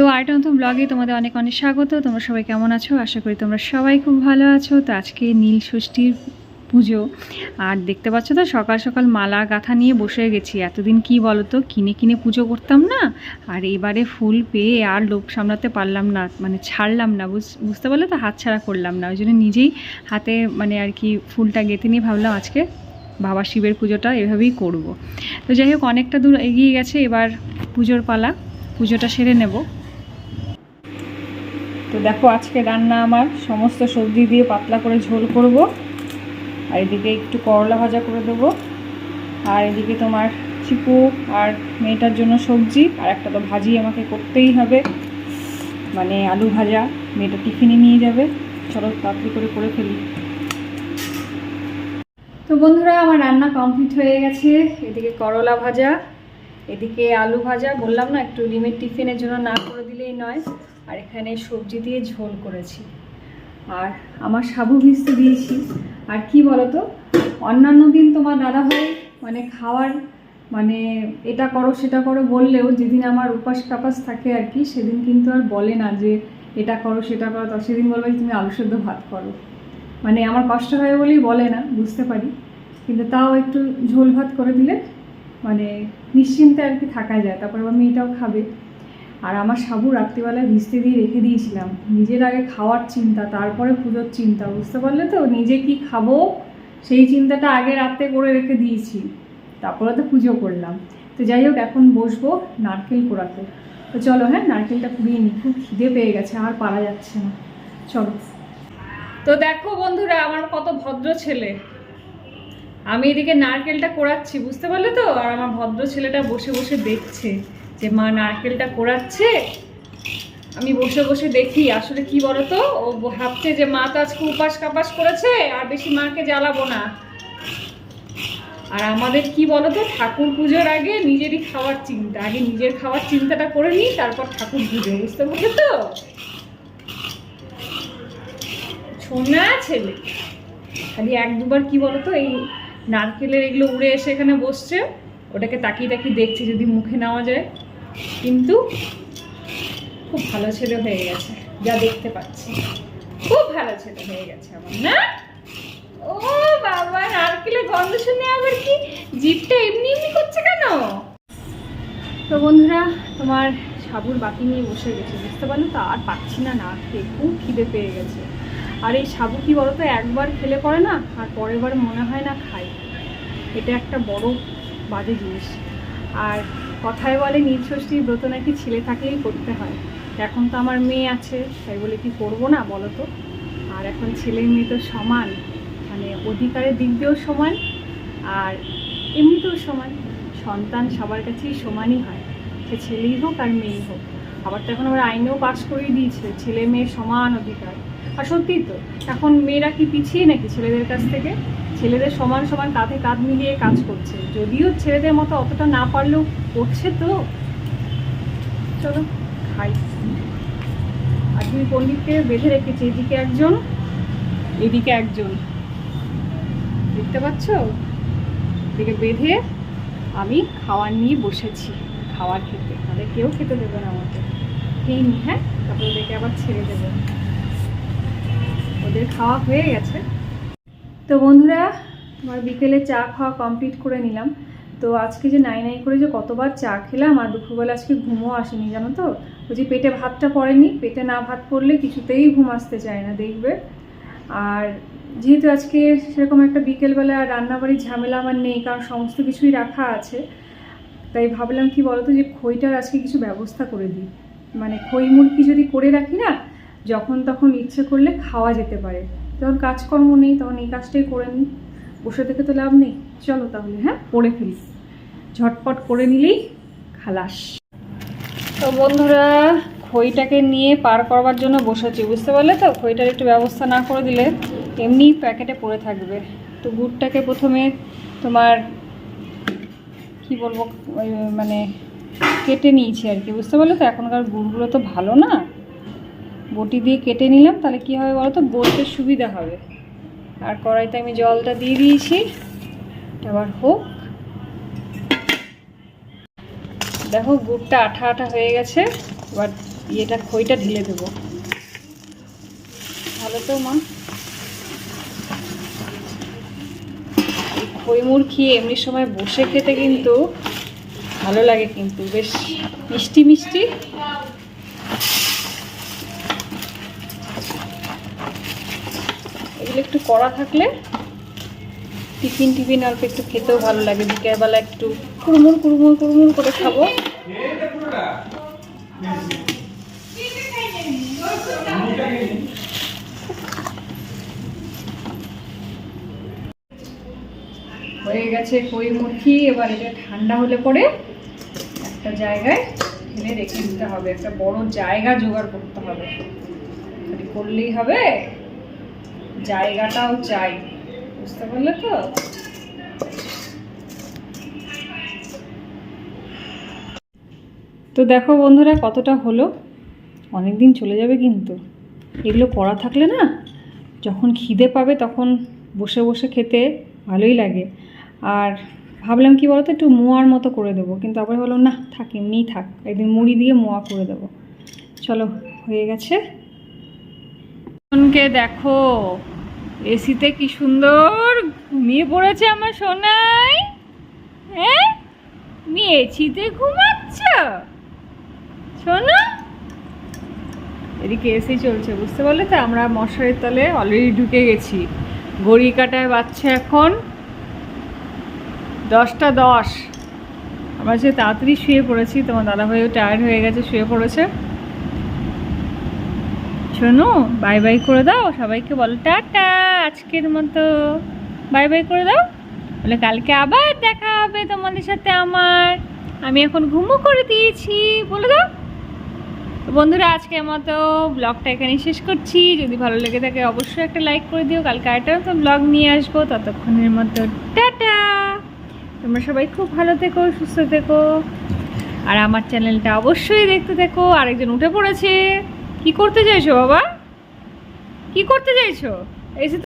তো আরেকটা নতুন ব্লগে তোমাদের অনেক অনেক স্বাগত। তোমরা সবাই কেমন আছো? আশা করি তোমরা সবাই খুব ভালো আছো। তো আজকে নীল ষষ্ঠীর পুজো। আর দেখতে পাচ্ছ তো, সকাল সকাল মালা গাঁথা নিয়ে বসে গেছি। এতদিন কি বলো তো কিনে কিনে পুজো করতাম না। আর এবারে ফুল পেয়ে আর লোভ সামলাতে পারলাম না মানে ছাড়লাম না। বুঝ- বুঝতে পারলে তো হাত ছাড়া করলাম না। ওই জন্য নিজেই হাতে মানে আর কি ফুলটা গেঁথে নিয়ে ভাবলাম আজকে বাবা শিবের পুজোটা এভাবেই করব। তো যাই হোক, অনেকটা দূর এগিয়ে গেছে। এবার পুজোর পালা, পুজোটা সেরে নেব। তো দেখো আজকে রান্না আমার, সমস্ত সবজি দিয়ে পাতলা করে ঝোল করব। আর এদিকে একটু করলা ভাজা করে দেবো। আর এদিকে তোমার চিকু আর মেয়েটার জন্য সবজি, আর একটা তো ভাজি আমাকে করতেই হবে। মানে আলু ভাজা, মেয়েটা টিফিনে নিয়ে যাবে। চলো তাড়াতাড়ি করে করে ফেলি। তো বন্ধুরা, আমার রান্না কমপ্লিট হয়ে গেছে। এদিকে করলা ভাজা, এদিকে আলু ভাজা। বললাম না, একটু লিমিট টিফিনের জন্য না করে দিলেই নয়। আর এখানে সবজি দিয়ে ঝোল করেছি। আর আমার সাবু ভিজতে দিয়েছি। আর কি বলতো, অন্যান্য দিন তোমার দাদা দাদাভাই মানে খাওয়ার মানে এটা করো, সেটা করো বললেও যেদিন আমার উপাস কাপাস থাকে আর কি, সেদিন কিন্তু আর বলে না যে এটা করো, সেটা করো। তো সেদিন বলবে তুমি আলু সেদ্ধ ভাত করো। মানে আমার কষ্ট হয় বলেই বলে না, বুঝতে পারি। কিন্তু তাও একটু ঝোল ভাত করে দিলে মানে নিশ্চিন্তে আর কি থাকা যায়। তারপর আবার মেয়েটাও খাবে। আর আমার সাবু রাত্রিবেলায় ভিজতে দিয়ে রেখে দিয়েছিলাম। নিজের আগে খাওয়ার চিন্তা, তারপরে পুজোর চিন্তা, বুঝতে পারলে তো? নিজে কি খাব? সেই চিন্তাটা আগে রাতে করে রেখে দিয়েছি। তারপরে তো পুজো করলাম। তো যাই হোক, এখন বসবো নারকেল কোড়াতে। তো চলো হ্যাঁ নারকেলটা কুড়িয়ে নিই। খুব খিদে পেয়ে গেছে, আর পারা যাচ্ছে না। চলো। তো দেখো বন্ধুরা, আমার কত ভদ্র ছেলে। আমি এদিকে নারকেলটা কোড়াচ্ছি, বুঝতে পারলে তো? আর আমার ভদ্র ছেলেটা বসে বসে দেখছে। যে মা নারকেলটা কোড়াচ্ছে আমি বসে বসে দেখি, আসলে কি বলতো? ও ভাবছে যে মা তো আজকে উপাস কাপাস করেছে, আর বেশি মাকে জ্বালাবো না। আর আমাদের কি বলতো? ঠাকুর পুজোর আগে নিজেরই খাওয়ার চিন্তা। আগে নিজের খাওয়ার চিন্তাটা করে নিই তারপর ঠাকুর পুজো, বুঝতে পারলে তো সোনা ছেলে। খালি এক দুবার কি বলতো? এই নারকেলের এগুলো উড়ে এসে এখানে বসছে। ওটাকে তাকিয়ে তাকিয়ে দেখছে যদি মুখে নেওয়া যায়। কিন্তু খুব ভালো ছেলে হয়ে গেছে, যা দেখতে পাচ্ছি। খুব ভালো ছেলে হয়ে গেছে আমার, না? ও বাবা, নারকেলের গন্ধ শুনে আবার কি? জিভটা এমনি এমনি করছে কেন? তো বন্ধুরা, তোমার সাবুর বাকি নিয়ে বসে গেছে, বুঝতে পারলে তো আর পাচ্ছি না না খেয়ে খুব খিদে পেয়ে গেছে। আর এই সাবু কি বলতো, একবার খেলে পরে না, আর পরের বার মনে হয় না খাই এটা একটা বড় বাজে জিনিস। আর কথায় বলে নীল ষষ্ঠীর ব্রত নাকি ছেলে থাকলেই করতে হয়। এখন তো আমার মেয়ে আছে, তাই বলে কি করব না বলো তো আর এখন ছেলে মেয়ে তো সমান মানে অধিকারের দিক দিয়েও সমান, আর এমনিতেও সমান। সন্তান সবার কাছেই সমানই হয়, সে ছেলেই হোক আর মেয়েই হোক। আবার তো এখন আবার আইনেও পাশ করেই দিয়েছে, ছেলে মেয়ে সমান অধিকার। আর সত্যিই তো, এখন মেয়েরা কি পিছিয়ে নাকি ছেলেদের কাছ থেকে? ছেলেদের সমান সমান কাঁধে কাঁধ মিলিয়ে কাজ করছে। যদিও ছেলেদের মতো অতটা না পারলেও করছে তো। চলো, খাই। আর দুই পণ্ডিতকে বেঁধে রেখেছি, এদিকে একজন এদিকে একজন। দেখতে পাচ্ছ? এদিকে বেঁধে আমি খাওয়ার নিয়ে বসেছি, খাওয়ার খেতে। তাহলে কেউ খেতে দেবে না আমাকে। খেয়ে নি হ্যাঁ? তারপরে ওদেরকে আবার ছেড়ে দেবে। ওদের খাওয়া হয়ে গেছে। তো বন্ধুরা, আমার বিকেলে চা খাওয়া কমপ্লিট করে নিলাম। তো আজকে যে নাই নাই করে যে কতবার চা খেলাম, আর দুপুরবেলা আজকে ঘুমও আসেনি, জানো তো? ওই যে পেটে ভাতটা পড়েনি, পেটে না ভাত পড়লে কিছুতেই ঘুম আসতে চায় না, দেখবে? আর যেহেতু আজকে সেরকম একটা বিকেলবেলা রান্নাবাড়ির ঝামেলা আমার নেই, কারণ সমস্ত কিছুই রাখা আছে, তাই ভাবলাম কি বলতো যে খইটার আজকে কিছু ব্যবস্থা করে দিই। মানে খই মুরগি যদি করে রাখি না, যখন তখন ইচ্ছে করলে খাওয়া যেতে পারে। যখন কাজকর্ম নেই, তখন এই কাজটাই করে নিই। বসে থেকে তো লাভ নেই। চলো তাহলে হ্যাঁ? করে ফেলি। ঝটপট করে নিলেই খালাস। তো বন্ধুরা, খইটাকে নিয়ে পার করবার জন্য বসেছি, বুঝতে পারলে তো? খইটার একটু ব্যবস্থা না করে দিলে এমনি প্যাকেটে পড়ে থাকবে। তো গুড়টাকে প্রথমে তোমার, কি বলব মানে কেটে নিয়েছি আর কি, বুঝতে পারলে তো? এখনকার গুড়গুলো তো ভালো না। বটি দিয়ে কেটে নিলাম, তাহলে কি হবে বলো তো গড়তে সুবিধা হবে। আর কড়াইতে আমি জলটা দিয়ে দিয়েছি। এবার হোক। দেখো, গুড়টা আঠা আঠা হয়ে গেছে। এবার ইয়েটা, খইটা ঢেলে দেবো। ভালো তো, মা? এই খই মুড় খেয়ে এমনি সময় বসে খেতে কিন্তু ভালো লাগে কিন্তু। বেশ মিষ্টি মিষ্টি। এগুলো একটু কড়া থাকলে টিফিন টিফিন অল্প একটু খেতেও ভালো লাগে। বিকেলবেলা একটু কুড়মুড় কুড়মুড় কুড়মুড় করে খাব। হয়ে গেছে কই মুরগি এবার এটা ঠান্ডা হলে পরে একটা জায়গায় ঢেলে রেখে দিতে হবে। একটা বড় জায়গা জোগাড় করতে হবে। করলেই হবে। জায়গাটাও চাই। বুঝতে পারলে তো? তো দেখো বন্ধুরা কতটা হলো। অনেক দিন চলে যাবে কিন্তু। এগুলো করা থাকলে না, যখন খিদে পাবে তখন বসে বসে খেতে ভালোই লাগে। আর ভাবলাম কি বলতো, একটু মোয়ার মতো করে দেবো। কিন্তু আবার ভাবলাম না, থাক, এমনিই থাক। একদিন মুড়ি দিয়ে মোয়া করে দেবো। চলো, হয়ে গেছে। কে দেখো। এসিতে কি সুন্দর ঘুমিয়ে পড়েছে আমার সোনাই? হ্যাঁ? তুমি এসিতে ঘুমাচ্ছ? শোনো এদিকে এসি চলছে, বুঝতে পারলে তো? আমরা মশারির তলে অলরেডি ঢুকে গেছি। ঘড়ি কাটায় বাচ্চা এখন দশটা দশ। আমরা যে তাড়াতাড়ি শুয়ে পড়েছি, তোমার দাদাভাইও টায়ার্ড হয়ে গেছে, শুয়ে পড়েছে। শোনো, বাই বাই করে দাও, সবাইকে বলো টাটা, আজকের মতো। বাই বাই করে দাও। বলে কালকে আবার দেখা হবে তোমাদের সাথে আমার। আমি এখন ঘুমো করে দিয়েছি, বলে দাও। বন্ধুরা, আজকের মতো ব্লগটা এখানে শেষ করছি। যদি ভালো লেগে থাকে অবশ্যই একটা লাইক করে দিও। কালকে আরেকটা নতুন ব্লগ নিয়ে আসব। ততক্ষণের মতো টাটা। তোমরা সবাই খুব ভালো থেকো, সুস্থ থেকো। আর আমার চ্যানেলটা অবশ্যই দেখতে থেকো। আরেকজন উঠে পড়েছে। কি করতে চাইছো বাবা? কি করতে চাইছো? এসে